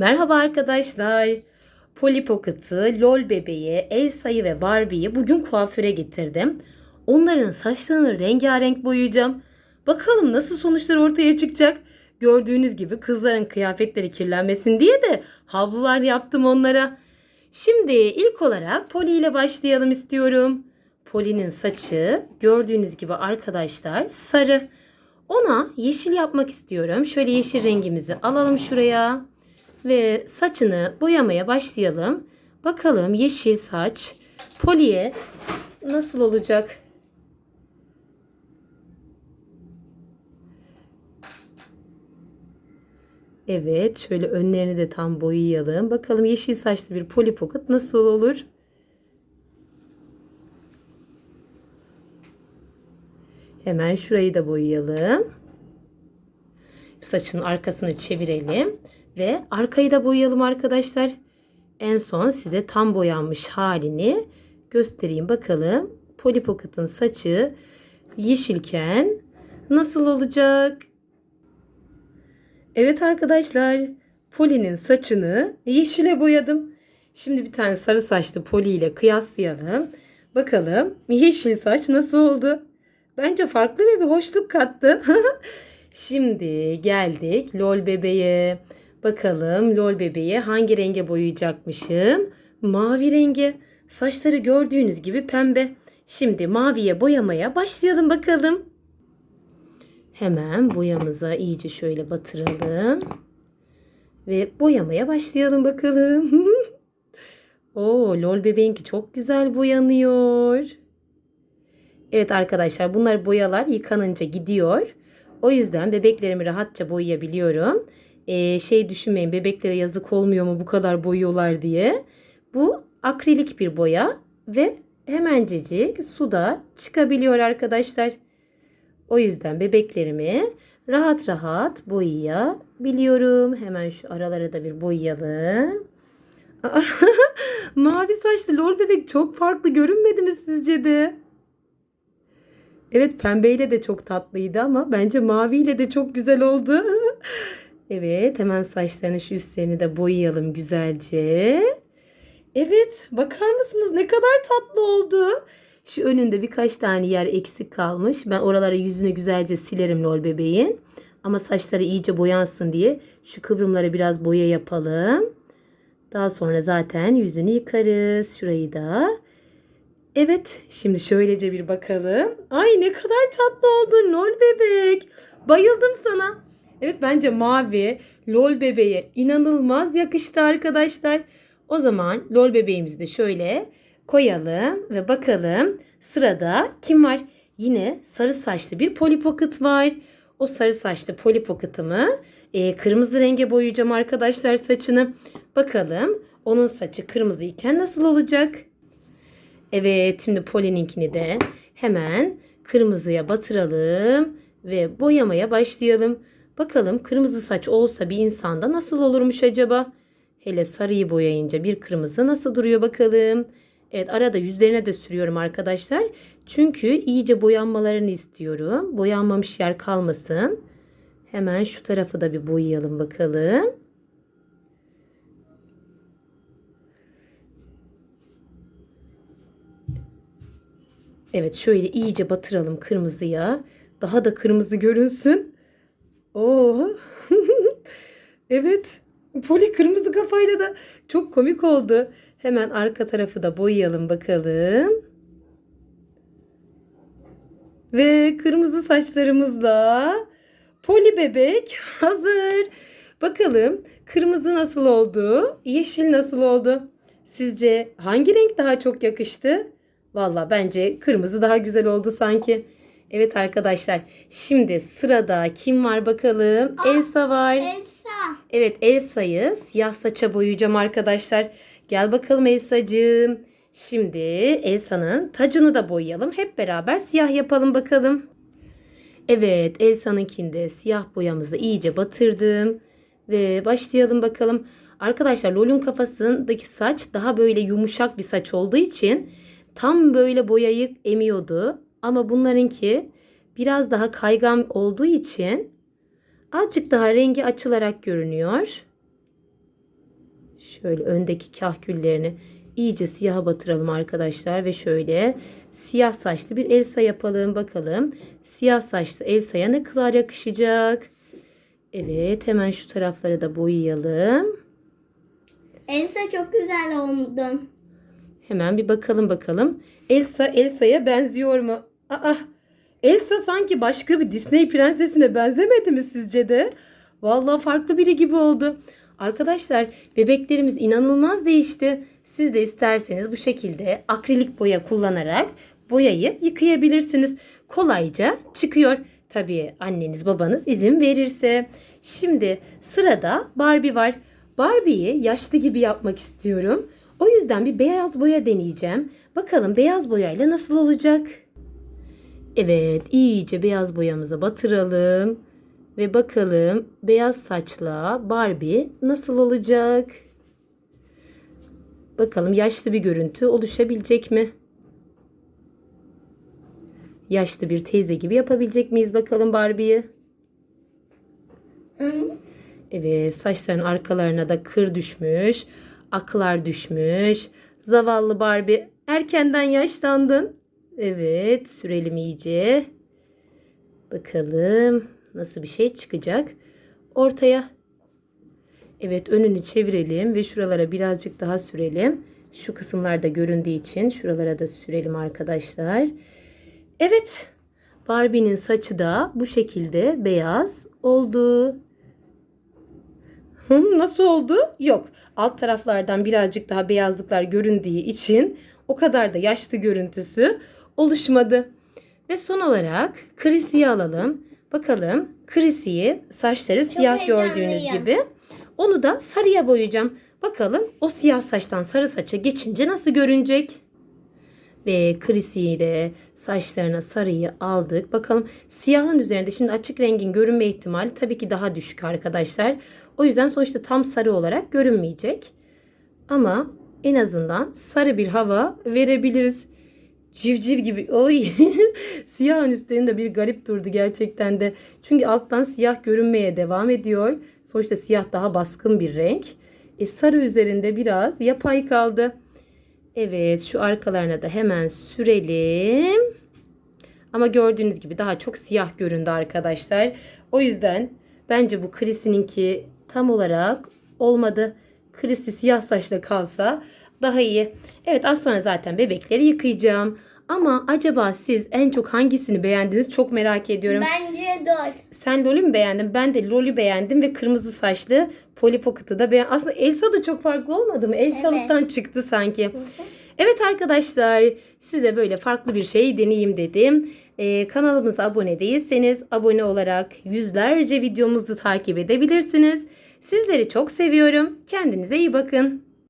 Merhaba arkadaşlar. Polly Pocket'ı, Lol bebeği, Elsa'yı ve Barbie'yi bugün kuaföre getirdim. Onların saçlarını rengarenk boyayacağım. Bakalım nasıl sonuçlar ortaya çıkacak. Gördüğünüz gibi kızların kıyafetleri kirlenmesin diye de havlular yaptım onlara. Şimdi ilk olarak Polly ile başlayalım istiyorum. Polly'nin saçı gördüğünüz gibi arkadaşlar sarı. Ona yeşil yapmak istiyorum. Şöyle yeşil rengimizi alalım şuraya. Ve saçını boyamaya başlayalım. Bakalım yeşil saç Poli'ye nasıl olacak? Evet, şöyle önlerini de tam boyayalım. Bakalım yeşil saçlı bir Polly Pocket nasıl olur? Hemen şurayı da boyayalım. Saçın arkasını çevirelim ve arkayı da boyayalım arkadaşlar. En son size tam boyanmış halini göstereyim bakalım. Polly Pocket'ın saçı yeşilken nasıl olacak? Evet arkadaşlar, Polly'nin saçını yeşile boyadım. Şimdi bir tane sarı saçlı Polly ile kıyaslayalım. Bakalım yeşil saç nasıl oldu? Bence farklı ve bir hoşluk kattı. Şimdi geldik lol bebeğe. Bakalım lol bebeği hangi renge boyayacakmışım? Mavi rengi. Saçları gördüğünüz gibi pembe. Şimdi maviye boyamaya başlayalım bakalım. Hemen boyamıza iyice şöyle batıralım. Ve boyamaya başlayalım bakalım. Oo, lol bebeğinki çok güzel boyanıyor. Evet arkadaşlar bunlar boyalar yıkanınca gidiyor. O yüzden bebeklerimi rahatça boyayabiliyorum. Ee, şey düşünmeyin bebeklere yazık olmuyor mu bu kadar boyuyorlar diye. Bu akrilik bir boya ve hemencecik suda çıkabiliyor arkadaşlar. O yüzden bebeklerimi rahat rahat boyayabiliyorum. Hemen şu aralara da bir boyayalım. Mavi saçlı lol bebek çok farklı görünmedi mi sizce de? Evet pembeyle de çok tatlıydı ama bence maviyle de çok güzel oldu. evet hemen saçlarını şu üstlerini de boyayalım güzelce. Evet bakar mısınız ne kadar tatlı oldu. Şu önünde birkaç tane yer eksik kalmış. Ben oralara yüzünü güzelce silerim lol bebeğin. Ama saçları iyice boyansın diye şu kıvrımlara biraz boya yapalım. Daha sonra zaten yüzünü yıkarız. Şurayı da. Evet, şimdi şöylece bir bakalım. Ay ne kadar tatlı oldun lol bebek. Bayıldım sana. Evet bence mavi lol bebeğe inanılmaz yakıştı arkadaşlar. O zaman lol bebeğimizi de şöyle koyalım ve bakalım sırada kim var? Yine sarı saçlı bir Polly Pocket var. O sarı saçlı Polly Pocket'ımı e, kırmızı renge boyayacağım arkadaşlar saçını. Bakalım onun saçı kırmızı iken nasıl olacak? Evet şimdi Polly'ninkini de hemen kırmızıya batıralım ve boyamaya başlayalım. Bakalım kırmızı saç olsa bir insanda nasıl olurmuş acaba? Hele sarıyı boyayınca bir kırmızı nasıl duruyor bakalım. Evet arada yüzlerine de sürüyorum arkadaşlar. Çünkü iyice boyanmalarını istiyorum. Boyanmamış yer kalmasın. Hemen şu tarafı da bir boyayalım bakalım. Evet şöyle iyice batıralım kırmızıya. Daha da kırmızı görünsün. Oo. evet. Poli kırmızı kafayla da çok komik oldu. Hemen arka tarafı da boyayalım bakalım. Ve kırmızı saçlarımızla Poli bebek hazır. Bakalım kırmızı nasıl oldu? Yeşil nasıl oldu? Sizce hangi renk daha çok yakıştı? Valla bence kırmızı daha güzel oldu sanki. Evet arkadaşlar şimdi sırada kim var bakalım? Elsa var. Elsa. Evet Elsa'yı siyah saça boyayacağım arkadaşlar. Gel bakalım Elsa'cığım. Şimdi Elsa'nın tacını da boyayalım. Hep beraber siyah yapalım bakalım. Evet Elsa'nınkinde siyah boyamızı iyice batırdım. Ve başlayalım bakalım. Arkadaşlar Lol'un kafasındaki saç daha böyle yumuşak bir saç olduğu için tam böyle boyayı emiyordu. Ama bunlarınki biraz daha kaygan olduğu için azıcık daha rengi açılarak görünüyor. Şöyle öndeki kahküllerini iyice siyaha batıralım arkadaşlar ve şöyle siyah saçlı bir Elsa yapalım bakalım. Siyah saçlı Elsa'ya ne kadar yakışacak. Evet hemen şu tarafları da boyayalım. Elsa çok güzel oldu. Hemen bir bakalım bakalım. Elsa Elsa'ya benziyor mu? Aa, Elsa sanki başka bir Disney prensesine benzemedi mi sizce de? Vallahi farklı biri gibi oldu. Arkadaşlar bebeklerimiz inanılmaz değişti. Siz de isterseniz bu şekilde akrilik boya kullanarak boyayı yıkayabilirsiniz. Kolayca çıkıyor. Tabii anneniz babanız izin verirse. Şimdi sırada Barbie var. Barbie'yi yaşlı gibi yapmak istiyorum. O yüzden bir beyaz boya deneyeceğim. Bakalım beyaz boyayla nasıl olacak? Evet, iyice beyaz boyamıza batıralım ve bakalım beyaz saçla Barbie nasıl olacak? Bakalım yaşlı bir görüntü oluşabilecek mi? Yaşlı bir teyze gibi yapabilecek miyiz bakalım Barbie'yi? Evet, saçların arkalarına da kır düşmüş, aklar düşmüş. Zavallı Barbie, erkenden yaşlandın. Evet, sürelim iyice. Bakalım nasıl bir şey çıkacak ortaya. Evet, önünü çevirelim ve şuralara birazcık daha sürelim. Şu kısımlarda göründüğü için şuralara da sürelim arkadaşlar. Evet, Barbie'nin saçı da bu şekilde beyaz oldu. Nasıl oldu? Yok. Alt taraflardan birazcık daha beyazlıklar göründüğü için o kadar da yaşlı görüntüsü oluşmadı. Ve son olarak Chrissy'yi alalım. Bakalım Chrissy'yi saçları siyah gördüğünüz gibi. Onu da sarıya boyayacağım. Bakalım o siyah saçtan sarı saça geçince nasıl görünecek? Ve Chrissy'yi de saçlarına sarıyı aldık. Bakalım siyahın üzerinde şimdi açık rengin görünme ihtimali tabii ki daha düşük arkadaşlar. O yüzden sonuçta tam sarı olarak görünmeyecek. Ama en azından sarı bir hava verebiliriz. Civciv gibi. Oy. Siyahın üstlerinde bir garip durdu gerçekten de. Çünkü alttan siyah görünmeye devam ediyor. Sonuçta siyah daha baskın bir renk. E, sarı üzerinde biraz yapay kaldı. Evet şu arkalarına da hemen sürelim. Ama gördüğünüz gibi daha çok siyah göründü arkadaşlar. O yüzden bence bu Chris'ininki tam olarak olmadı. Chris'i siyah saçla kalsa daha iyi. Evet az sonra zaten bebekleri yıkayacağım. Ama acaba siz en çok hangisini beğendiniz çok merak ediyorum. Bence dol. Sen Lol'ü mü beğendin? Ben de Lol'ü beğendim ve kırmızı saçlı Polly Pocket'ı da beğendim. Aslında Elsa da çok farklı olmadı mı? Elsa'lıktan çıktı sanki. Evet arkadaşlar size böyle farklı bir şey deneyeyim dedim. Ee, kanalımıza abone değilseniz abone olarak yüzlerce videomuzu takip edebilirsiniz. Sizleri çok seviyorum. Kendinize iyi bakın.